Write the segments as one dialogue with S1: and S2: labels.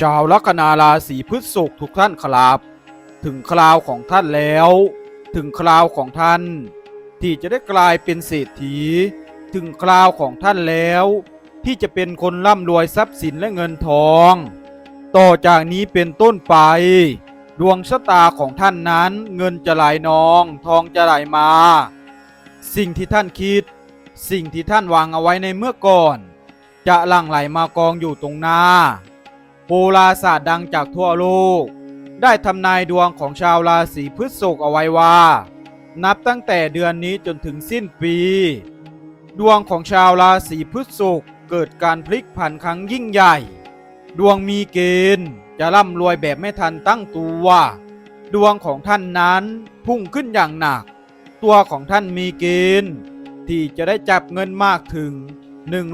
S1: ชาวลัคนาราศีพฤษภทุกท่านครับ ถึงคราวของท่านแล้ว ถึงคราวของท่าน ที่จะได้กลายเป็นเศรษฐี ถึงคราวของท่านแล้ว ที่จะเป็นคนร่ำรวยทรัพย์สินและเงินทอง ต่อจากนี้เป็นต้นไป ดวงชะตาของท่านนั้นเงินจะไหลนอง ทองจะไหลมา สิ่งที่ท่านคิด สิ่งที่ท่านวางเอาไว้ในเมื่อก่อน จะหลั่งไหลมากองอยู่ตรงหน้า โหราศาสตร์ดังจากทั่วโลก ได้ทำนายดวงของชาวราศีพฤษภเอาไว้ว่า นับตั้งแต่เดือนนี้จนถึงสิ้นปี ดวงของชาวราศีพฤษภเกิดการพลิกผันครั้งยิ่งใหญ่ ดวงมีเกณฑ์จะร่ำรวยแบบไม่ทันตั้งตัวดวงของท่านนั้นพุ่งขึ้นอย่างหนัก ตัวของท่านมีเกณฑ์ที่จะได้จับเงินมากถึง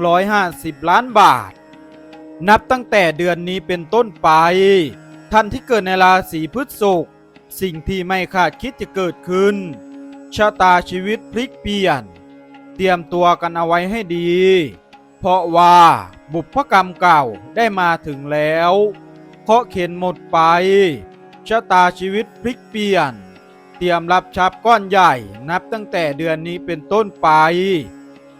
S1: 150 ล้านบาท นับตั้งแต่เดือนนี้เป็นต้นไป ท่านที่เกิดในราศีพฤษภสิ่งที่ไม่คาดคิดจะเกิดขึ้น ชะตาชีวิตพลิกเปลี่ยน เตรียมตัวกันเอาไว้ให้ดี เพราะว่าบุพกรรมเก่าได้มาถึงแล้วเคาะเข็นหมดไป ชะตาชีวิตพลิกเปลี่ยน เตรียมรับทรัพย์ก้อนใหญ่นับตั้งแต่เดือนนี้เป็นต้นไป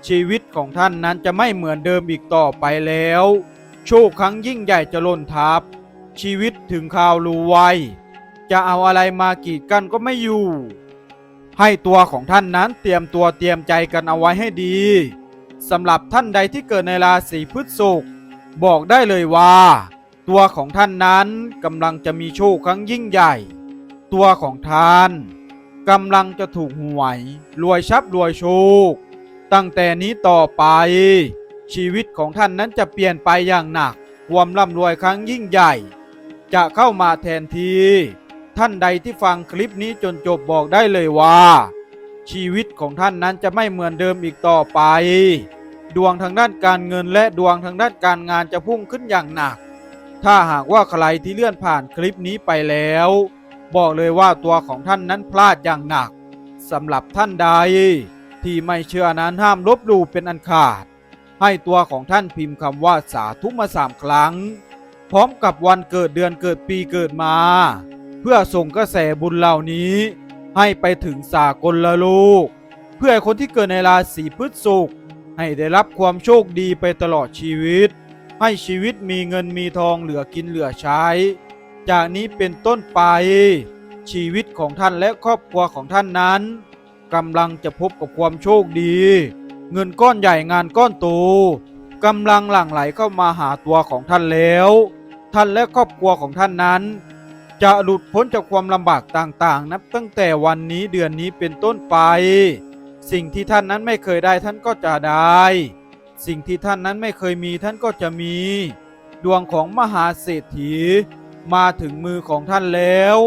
S1: ชีวิตของท่านนั้นจะไม่เหมือนเดิมอีกต่อไปแล้ว โชคครั้งยิ่งใหญ่จะล่นทับ ชีวิตถึงข่าวรู้ไวจะเอาอะไรมากีดกันก็ไม่อยู่ ให้ตัวของท่านนั้นเตรียมตัวเตรียมใจกันเอาไว้ให้ดีสำหรับท่านใดที่เกิดในราศีพฤษภบอกได้เลยว่า ตัวของท่านนั้นกำลังจะมีโชคครั้งยิ่งใหญ่ ตัวของท่านกำลังจะถูกหวย รวยชับรวยโชค ตั้งแต่นี้ต่อไป ชีวิตของท่านนั้นจะเปลี่ยนไปอย่างหนักความร่ำรวยครั้งยิ่งใหญ่ จะเข้ามาแทนที ท่านใดที่ฟังคลิปนี้จนจบบอกได้เลยว่า ชีวิตของท่านนั้นจะไม่เหมือนเดิมอีกต่อไป ดวงทางด้านการเงินและดวงทางด้านการงานจะพุ่งขึ้นอย่างหนัก ถ้าหากว่าใครที่เลื่อนผ่านคลิปนี้ไปแล้ว บอกเลยว่าตัวของท่านนั้นพลาดอย่างหนักสำหรับท่านใด ที่ไม่เชื่อนั้นห้ามลบหลู่เป็นอันขาด ให้ตัวของท่านพิมพ์คำว่าสาธุมาสามครั้ง พร้อมกับวันเกิดเดือนเกิดปีเกิดมา เพื่อส่งกระแสบุญเหล่านี้ ให้ไปถึงสากลละโลกเพื่อคนที่เกิดในราศีพฤษภให้ได้รับความโชคดีไปตลอดชีวิต ให้ชีวิตมีเงินมีทองเหลือกินเหลือใช้ จากนี้เป็นต้นไป ชีวิตของท่านและครอบครัวของท่านนั้นกำลังจะพบกับความโชคดี เงินก้อนใหญ่งานก้อนโตกำลังหลั่งไหลเข้ามาหาตัวของท่านแล้ว ท่านและครอบครัวของท่านนั้น จะหลุดพ้นจากความลำบากต่างๆ นับตั้งแต่วันนี้เดือนนี้เป็นต้นไป สิ่งที่ท่านนั้นไม่เคยได้ท่านก็จะได้ สิ่งที่ท่านนั้นไม่เคยมีท่านก็จะมี ดวงของมหาเศรษฐี มาถึงมือของท่านแล้ว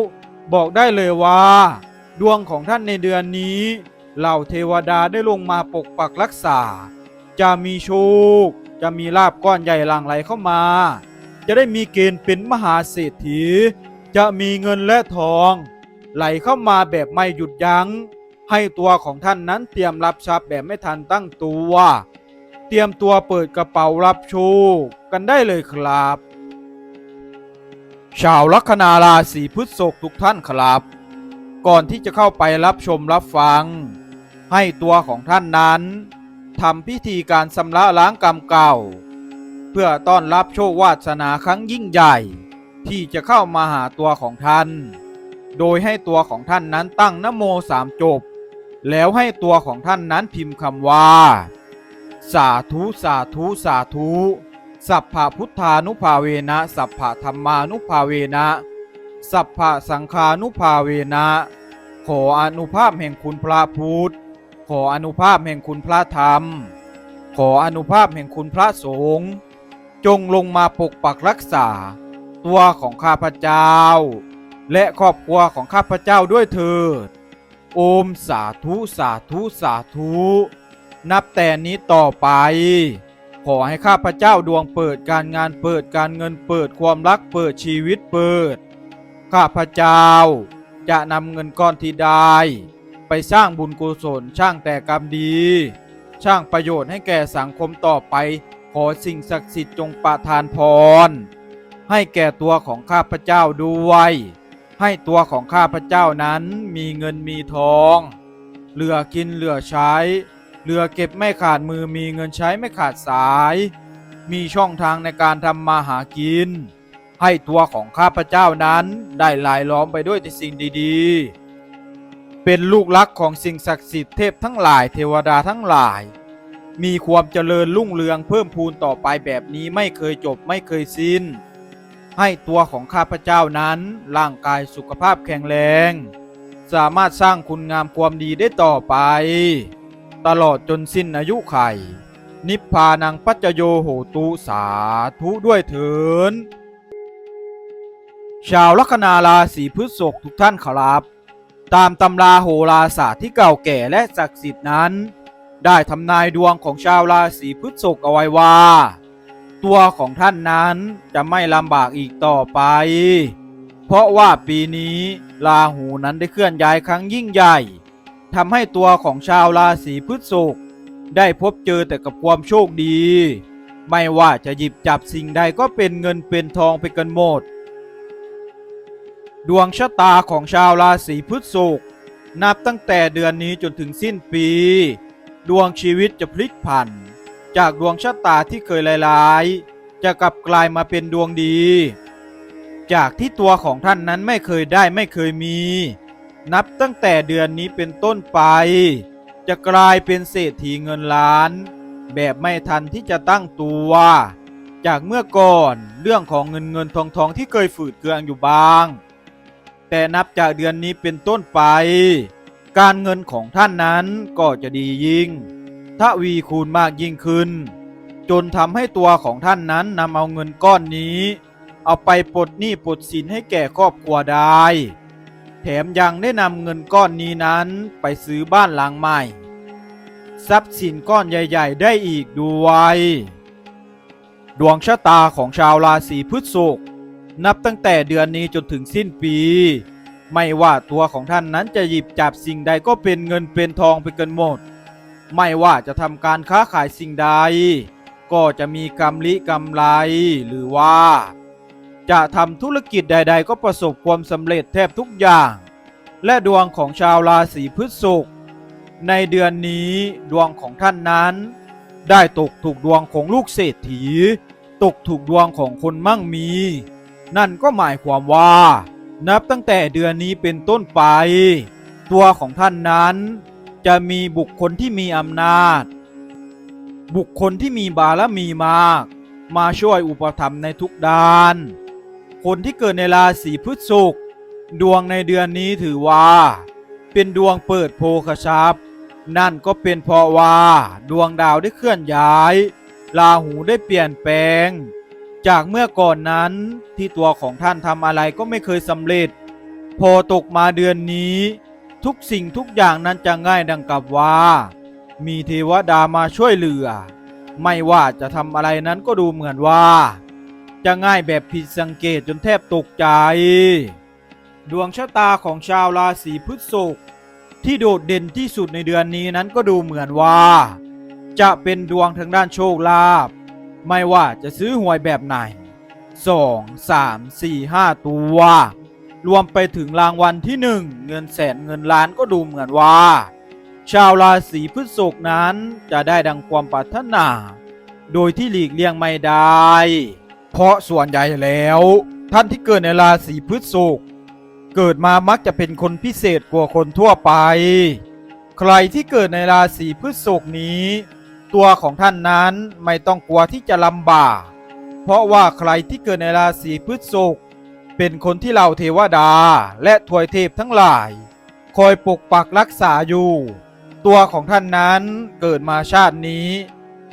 S1: บอกได้เลยว่า ดวงของท่านในเดือนนี้ เหล่าเทวดาได้ลงมาปกปักรักษา จะมีโชค จะมีลาบก้อนใหญ่หลั่งไหลเข้ามา จะได้มีเกณฑ์เป็นมหาเศรษฐี จะมีเงินและทอง ไหลเข้ามาแบบไม่หยุดยัง้ง ให้ตัวของท่านนั้นเตรียมรับทรัพย์แบบไม่ทันตั้งตัว เตรียมตัวเปิดกระเป๋ารับโชคกันได้เลยครับ ชาวลัคนาราศีพฤษภทุกท่านครับก่อนที่จะเข้าไปรับชมรับฟัง ให้ตัวของท่านนั้นทำพิธีการชำระล้างกรรมเก่า เพื่อต้อนรับโชควาสนาครั้งยิ่งใหญ่ ที่จะเข้ามาหาตัวของท่าน โดยให้ตัวของท่านนั้นตั้งนโมสามจบ แล้วให้ตัวของท่านนั้นพิมพ์คำว่า สาธุสาธุสาธุสัพพะพุทธานุภาเวนะสัพพะธรรมานุภาเวนะสัพพะสังฆานุภาเวนะขออนุภาพแห่งคุณพระพุทธ ขออนุภาพแห่งคุณพระธรรม ขออนุภาพแห่งคุณพระสงฆ์จงลงมาปกปักรักษา ตัวของข้าพเจ้า และครอบครัวของข้าพเจ้าด้วยเถิด โอมสาธุสาธุสาธุ นับแต่นี้ต่อไป ขอให้ข้าพเจ้าดวงเปิดการงานเปิดการเงินเปิดความรักเปิดชีวิตเปิด ข้าพเจ้าจะนำเงินก้อนที่ได้ ไปสร้างบุญกุศลช่างแต่กรรมดี ช่างประโยชน์ให้แก่สังคมต่อไป ขอสิ่งศักดิ์สิทธิ์จงประทานพร ให้แก่ตัวของข้าพเจ้าด้วย ให้ตัวของข้าพเจ้านั้นมีเงินมีทอง เหลือกินเหลือใช้ เหลือเก็บไม่ขาดมือมีเงินใช้ไม่ขาดสาย มีช่องทางในการทำมาหากิน ให้ตัวของข้าพเจ้านั้นได้ลายล้อมไปด้วยแต่สิ่งดี ๆ เป็นลูกรักของสิ่งศักดิ์สิทธิ์เทพทั้งหลายเทวดาทั้งหลาย มีความเจริญรุ่งเรืองเพิ่มพูนต่อไปแบบนี้ไม่เคยจบไม่เคยสิ้น ให้ตัวของข้าพเจ้านั้นร่างกายสุขภาพแข็งแรง สามารถสร้างคุณงามความดีได้ต่อไป ตลอดจนสิ้นอายุไข นิพพานังปัจโยโหตุสาธุด้วยเถินชาวลัคนาราศีพฤษภทุกท่านครับ ตามตำราโหราศาสตร์ที่เก่าแก่และศักดิ์สิทธิ์นั้น ได้ทำนายดวงของชาวราศีพฤษภเอาไว้ว่า ตัวของท่านนั้นจะไม่ลำบากอีกต่อไป เพราะว่าปีนี้ราหูนั้นได้เคลื่อนย้ายครั้งยิ่งใหญ่ทำให้ตัวของชาวราศีพฤษภได้พบเจอแต่กับความโชคดี ไม่ว่าจะหยิบจับสิ่งใดก็เป็นเงินเป็นทองไปกันหมด ดวงชะตาของชาวราศีพฤษภนับตั้งแต่เดือนนี้จนถึงสิ้นปี ดวงชีวิตจะพลิกผัน จากดวงชะตาที่เคยร้ายๆจะกลับกลายมาเป็นดวงดี จากที่ตัวของท่านนั้นไม่เคยได้ไม่เคยมี นับตั้งแต่เดือนนี้เป็นต้นไป จะกลายเป็นเศรษฐีเงินล้าน แบบไม่ทันที่จะตั้งตัว จากเมื่อก่อนเรื่องของเงินเงินทองทองที่เคยฝืดเคืองอยู่บ้าง แต่นับจากเดือนนี้เป็นต้นไป การเงินของท่านนั้นก็จะดียิ่งทวีคูณมากยิ่งขึ้น จนทำให้ตัวของท่านนั้นนำเอาเงินก้อนนี้ เอาไปปลดหนี้ปลดสินให้แก่ครอบครัวได้ แถมยังได้นำเงินก้อนนี้นั้นไปซื้อบ้านหลังใหม่ ทรัพย์สินก้อนใหญ่ ๆ ได้อีกด้วยดวงชะตาของชาวราศีพฤษภ นับตั้งแต่เดือนนี้จนถึงสิ้นปี ไม่ว่าตัวของท่านนั้นจะหยิบจับสิ่งใดก็เป็นเงินเป็นทองไปกันหมด ไม่ว่าจะทำการค้าขายสิ่งใด ก็จะมีกำลิกำไร หรือว่า จะทำธุรกิจใด ๆ ก็ประสบความสำเร็จแทบทุกอย่าง และดวงของชาวราศีพฤษภในเดือนนี้ดวงของท่านนั้น ได้ตกถูกดวงของลูกเศรษฐี ตกถูกดวงของคนมั่งมี นั่นก็หมายความว่า นับตั้งแต่เดือนนี้เป็นต้นไป ตัวของท่านนั้น จะมีบุคคลที่มีอำนาจ บุคคลที่มีบารมีมาก มาช่วยอุปถัมภ์ในทุกด้าน คนที่เกิดในราศีพฤษภดวงในเดือนนี้ถือว่า เป็นดวงเปิดโภคทรัพนั่นก็เป็นเพราะว่า ดวงดาวได้เคลื่อนย้าย ราหูได้เปลี่ยนแปลง จากเมื่อก่อนนั้นที่ตัวของท่านทำอะไรก็ไม่เคยสำเร็จ พอตกมาเดือนนี้ ทุกสิ่งทุกอย่างนั้นจะง่ายดังกับว่า มีเทวดามาช่วยเหลือ ไม่ว่าจะทำอะไรนั้นก็ดูเหมือนว่า จะง่ายแบบผิดสังเกตจนแทบตกใจ ดวงชะตาของชาวราศีพฤษภที่โดดเด่นที่สุดในเดือนนี้นั้นก็ดูเหมือนว่า จะเป็นดวงทางด้านโชคลาภ ไม่ว่าจะซื้อหวยแบบไหนสองสามสี่ห้าตัว รวมไปถึงรางวัลที่หนึ่งเงินแสนเงินล้านก็ดูเหมือนว่า ชาวราศีพฤษภนั้นจะได้ดังความปรารถนา โดยที่หลีกเลี่ยงไม่ได้ เพราะส่วนใหญ่แล้ว ท่านที่เกิดในราศีพฤษภเกิดมามักจะเป็นคนพิเศษกว่าคนทั่วไป ใครที่เกิดในราศีพฤษภนี้ ตัวของท่านนั้นไม่ต้องกลัวที่จะลำบาก เพราะว่าใครที่เกิดในราศีพฤษภเป็นคนที่เหล่าเทวดาและทวยเทพทั้งหลาย คอยปกปักรักษาอยู่ ตัวของท่านนั้นเกิดมาชาตินี้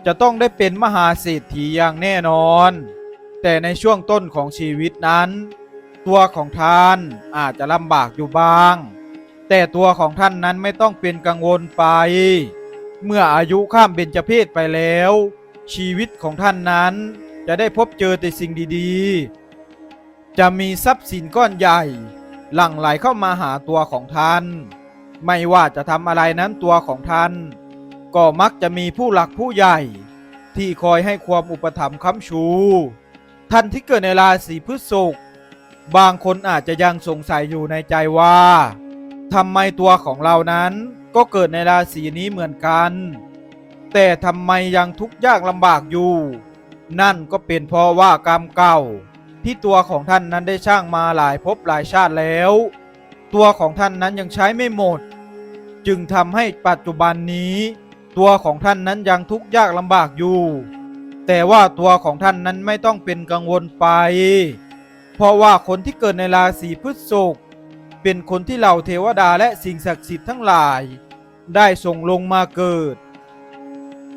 S1: จะต้องได้เป็นมหาเศรษฐีอย่างแน่นอน แต่ในช่วงต้นของชีวิตนั้น ตัวของท่านอาจจะลำบากอยู่บ้าง แต่ตัวของท่านนั้นไม่ต้องเป็นกังวลไป เมื่ออายุข้ามเบญจเพศไปแล้ว ชีวิตของท่านนั้นจะได้พบเจอแต่สิ่งดีๆ จะมีทรัพย์สินก้อนใหญ่ หลั่งไหลเข้ามาหาตัวของท่าน ไม่ว่าจะทำอะไรนั้นตัวของท่าน ก็มักจะมีผู้หลักผู้ใหญ่ ที่คอยให้ความอุปถัมภ์ค้ำชู ท่านที่เกิดในราศีพฤษภบางคนอาจจะยังสงสัยอยู่ในใจว่าทำไมตัวของเรานั้น ก็เกิดในราศีนี้เหมือนกัน แต่ทำไมยังทุกข์ยากลำบากอยู่ นั่นก็เป็นเพราะว่ากรรมเก่า ที่ตัวของท่านนั้นได้ช่างมาหลายภพหลายชาติแล้ว ตัวของท่านนั้นยังใช้ไม่หมด จึงทำให้ปัจจุบันนี้ ตัวของท่านนั้นยังทุกข์ยากลำบากอยู่ แต่ว่าตัวของท่านนั้นไม่ต้องเป็นกังวลไป เพราะว่าคนที่เกิดในราศีพฤษภเป็นคนที่เหล่าเทวดาและสิ่งศักดิ์สิทธิ์ทั้งหลาย ได้ส่งลงมาเกิด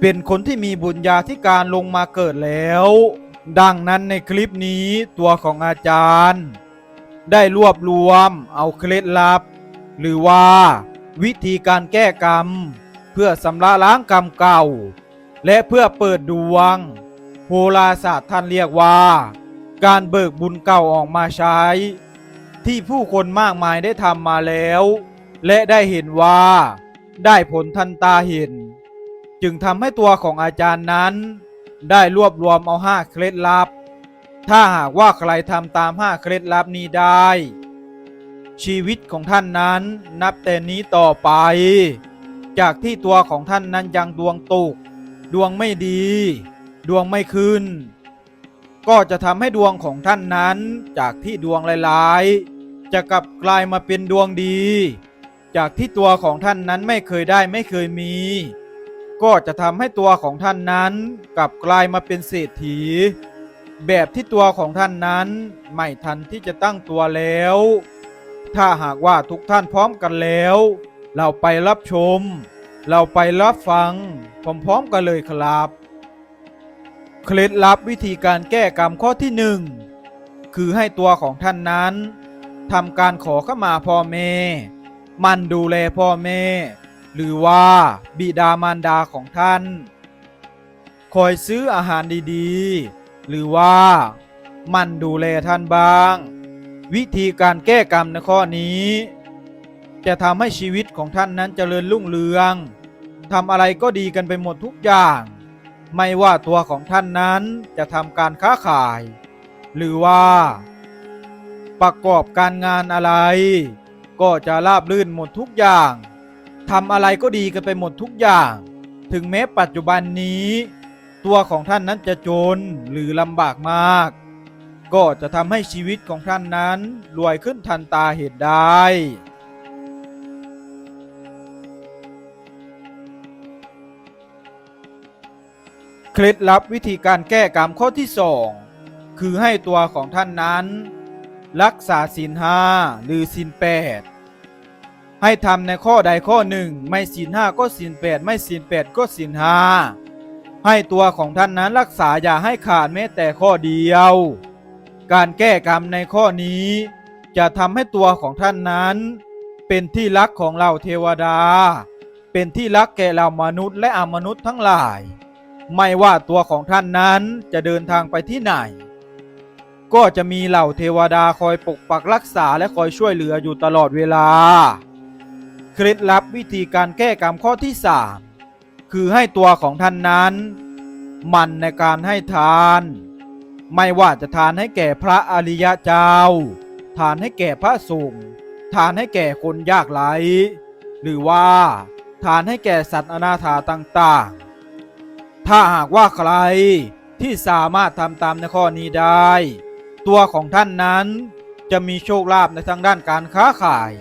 S1: เป็นคนที่มีบุญญาธิการลงมาเกิดแล้ว ดังนั้นในคลิปนี้ตัวของอาจารย์ ได้รวบรวมเอาเคล็ดลับ หรือว่าวิธีการแก้กรรม เพื่อสำระล้างกรรมเก่า และเพื่อเปิดดวงโหราศาสตร์ท่านเรียกว่า การเบิกบุญเก่าออกมาใช้ ที่ผู้คนมากมายได้ทำมาแล้ว และได้เห็นว่า ได้ผลทันตาเห็น จึงทำให้ตัวของอาจารย์นั้น ได้รวบรวมเอาห้าเคล็ดลับ ถ้าหากว่าใครทำตามห้าเคล็ดลับนี้ได้ ชีวิตของท่านนั้นนับแต่นี้ต่อไป จากที่ตัวของท่านนั้นยังดวงตก ดวงไม่ดี ดวงไม่ขึ้น ก็จะทำให้ดวงของท่านนั้นจากที่ดวงลายๆจะกลับกลายมาเป็นดวงดี จากที่ตัวของท่านนั้นไม่เคยได้ไม่เคยมี ก็จะทำให้ตัวของท่านนั้นกลับกลายมาเป็นเศรษฐี แบบที่ตัวของท่านนั้นไม่ทันที่จะตั้งตัวแล้ว ถ้าหากว่าทุกท่านพร้อมกันแล้ว เราไปรับชม เราไปรับฟังพร้อมๆกันเลยครับเคล็ดลับวิธีการแก้กรรมข้อที่หนึ่งคือให้ตัวของท่านนั้นทำการขอเข้ามาพ่อแม่ มันดูแลพ่อแม่ หรือว่าบิดามารดาของท่าน คอยซื้ออาหารดีๆ หรือว่ามันดูแลท่านบ้าง วิธีการแก้กรรมในข้อนี้ จะทำให้ชีวิตของท่านนั้นเจริญรุ่งเรืองทำอะไรก็ดีกันไปหมดทุกอย่าง ไม่ว่าตัวของท่านนั้นจะทำการค้าขาย หรือว่า ประกอบการงานอะไร ก็จะราบรื่นหมดทุกอย่างทำอะไรก็ดีกันไปหมดทุกอย่าง ถึงแม้ปัจจุบันนี้ ตัวของท่านนั้นจะจนหรือลำบากมาก ก็จะทำให้ชีวิตของท่านนั้นรวยขึ้นทันตาเห็นได้เคล็ดลับวิธีการแก้กรรมข้อที่สองคือให้ตัวของท่านนั้น รักษาศีลห้าหรือศีลแปดให้ทำในข้อใดข้อหนึ่ง ไม่ศีลห้าก็ศีลแปดไม่ศีลแปดก็ศีลห้าให้ตัวของท่านนั้นรักษาอย่าให้ขาดแม้แต่ข้อเดียว การแก้กรรมในข้อนี้ จะทำให้ตัวของท่านนั้น เป็นที่รักของเราเทวดา เป็นที่รักแก่เรามนุษย์และอมนุษย์ทั้งหลาย ไม่ว่าตัวของท่านนั้นจะเดินทางไปที่ไหน ก็จะมีเหล่าเทวดาคอยปกปักรักษาและคอยช่วยเหลืออยู่ตลอดเวลา เคล็ดลับวิธีการแก้กรรมข้อที่สามคือให้ตัวของท่านนั้น มันในการให้ทาน ไม่ว่าจะทานให้แก่พระอริยเจ้า ทานให้แก่พระสงฆ์ทานให้แก่คนยากไร้หรือว่าทานให้แก่สัตว์อนาถาต่างๆ ถ้าหากว่าใครที่สามารถทำตามในข้อนี้ได้ ตัวของท่านนั้นจะมีโชคลาภในทางด้านการค้าขาย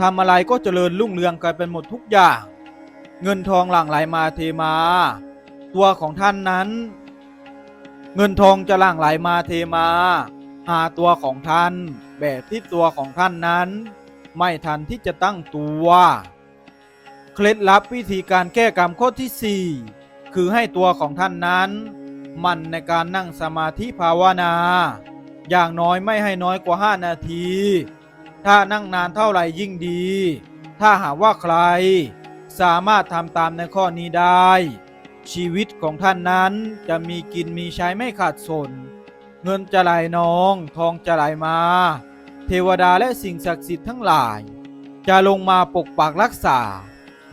S1: ทำอะไรก็เจริญรุ่งเรืองกันเป็นหมดทุกอย่าง เงินทองหลั่งไหลมาเทมา ตัวของท่านนั้น เงินทองจะหลั่งไหลมาเทมาหาตัวของท่าน แบบที่ตัวของท่านนั้น ไม่ทันที่จะตั้งตัว เคล็ดลับวิธีการแก้กรรมข้อที่ 4 คือให้ตัวของท่านนั้น มันในการนั่งสมาธิภาวนา อย่างน้อยไม่ให้น้อยกว่า 5 นาที ถ้านั่งนานเท่าไหร่ยิ่งดี ถ้าหากว่าใคร สามารถทำตามในข้อนี้ได้ ชีวิตของท่านนั้นจะมีกินมีใช้ไม่ขาดสน เงินจะไหลนอง ทองจะไหลมา เทวดาและสิ่งศักดิ์สิทธิ์ทั้งหลาย จะลงมาปกปักรักษา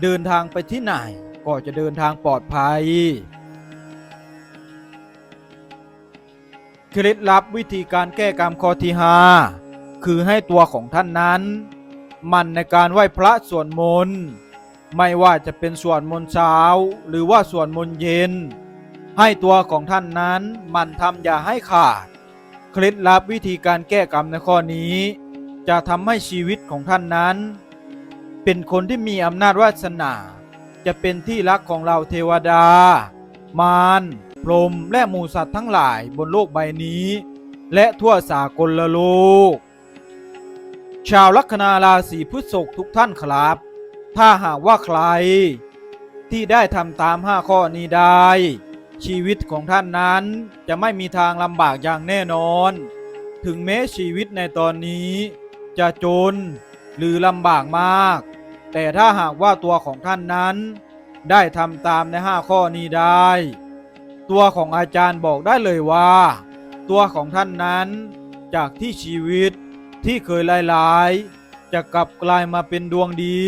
S1: เดินทางไปที่ไหนก็จะเดินทางปลอดภัย เคล็ดลับวิธีการแก้กรรมข้อที่ห้าคือให้ตัวของท่านนั้น มันในการไหว้พระสวดมนต์ไม่ว่าจะเป็นสวดมนต์เช้า หรือว่าสวดมนต์เย็น ให้ตัวของท่านนั้นมันทำอย่าให้ขาด เคล็ดลับวิธีการแก้กรรมในข้อนี้ จะทำให้ชีวิตของท่านนั้น เป็นคนที่มีอำนาจวาสนา จะเป็นที่รักของเราเทวดามาร พรหมและหมูสัตว์ทั้งหลายบนโลกใบนี้ และทั่วสากลโลก ชาวลัคนาราศีพฤษภทุกท่านครับ ถ้าหากว่าใคร ที่ได้ทำตามห้าข้อนี้ได้ ชีวิตของท่านนั้นจะไม่มีทางลำบากอย่างแน่นอน ถึงแม้ชีวิตในตอนนี้ จะจนหรือลำบากมาก แต่ถ้าหากว่าตัวของท่านนั้น ได้ทำตามในห้าข้อนี้ได้ ตัวของอาจารย์บอกได้เลยว่า ตัวของท่านนั้น จากที่ชีวิตที่เคยลายๆ จะกลับกลายมาเป็นดวงดี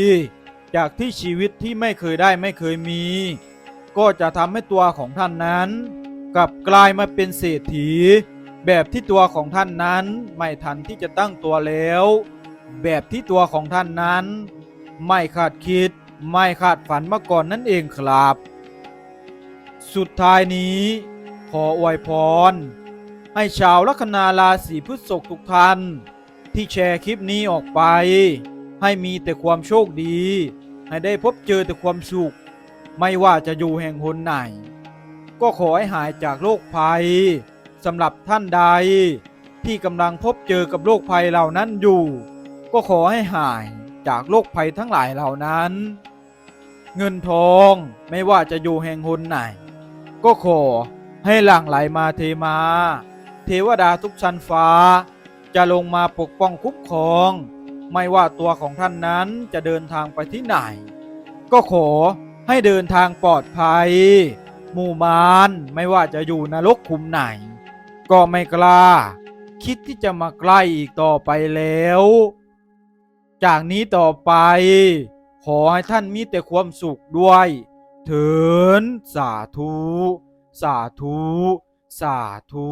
S1: จากที่ชีวิตที่ไม่เคยได้ไม่เคยมี ก็จะทำให้ตัวของท่านนั้น กลับกลายมาเป็นเศรษฐี แบบที่ตัวของท่านนั้น ไม่ทันที่จะตั้งตัวแล้ว แบบที่ตัวของท่านนั้น ไม่คาดคิดไม่คาดฝันมาก่อนนั่นเองครับ สุดท้ายนี้ขออวยพร ให้ชาวลัคนาราศีพฤษภทุกท่านที่แชร์คลิปนี้ออกไป ให้มีแต่ความโชคดี ให้ได้พบเจอแต่ความสุข ไม่ว่าจะอยู่แห่งหนไหน ก็ขอให้หายจากโรคภัยสำหรับท่านใด ที่กำลังพบเจอกับโรคภัยเหล่านั้นอยู่ ก็ขอให้หายจากโรคภัยทั้งหลายเหล่านั้น เงินทองไม่ว่าจะอยู่แห่งหนไหน ก็ขอให้หลั่งไหลมาเทมา เทวดาทุกชั้นฟ้า จะลงมาปกป้องคุ้มครอง ไม่ว่าตัวของท่านนั้นจะเดินทางไปที่ไหน ก็ขอให้เดินทางปลอดภัย หมู่มารไม่ว่าจะอยู่นรกขุมไหน ก็ไม่กล้า คิดที่จะมาใกล้อีกต่อไปแล้ว จากนี้ต่อไป ขอให้ท่านมีแต่ความสุขด้วย เถินสาธุ สาธุ สาธุ